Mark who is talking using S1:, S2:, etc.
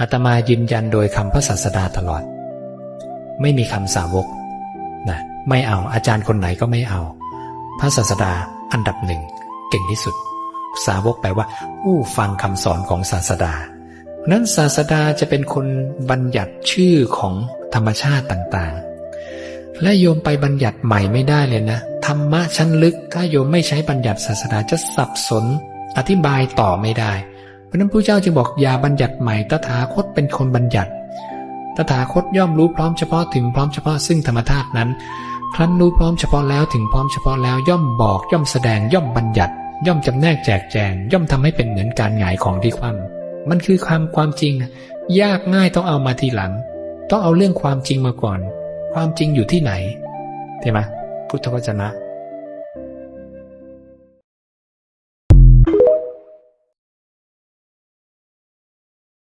S1: อาตมายืนยันโดยคำพระศาสดาตลอด ไม่มีคำสาวกนะไม่เอาอาจารย์คนไหนก็ไม่เอา พระศาสดาอันดับหนึ่งเก่งที่สุด สาวกแปลว่าผู้ฟังคำสอนของศาสดานั้นศาสดาจะเป็นคนบัญญัติชื่อของธรรมชาติต่างๆ และโยมไปบัญญัติใหม่ไม่ได้เลยนะ ธรรมะชั้นลึก ถ้าโยมไม่ใช้บัญญัติศาสดาจะสับสน อธิบายต่อไม่ได้ ราะนั้นพระเจ้าจึงบอกอย่าบัญญัติใหม่ตถาคตเป็นคนบัญญัติ ตถาคตย่อมรู้พร้อมเฉพาะถึงพร้อมเฉพาะซึ่งธรรมธาตุนั้น ครั้นรู้พร้อมเฉพาะแล้วถึงพร้อมเฉพาะแล้วย่อมบอกย่อมแสดงย่อมบัญญัติ ย่อมจำแนกแจกแจง ย่อมทำให้เป็นเหมือนการหงายของที่คว่ำมันคือความความจริง ยากง่ายต้องเอามาทีหลัง ต้องเอาเรื่องความจริงมาก่อน ความจริงอยู่ที่ไหนใช่ไหมพุทธวจนะ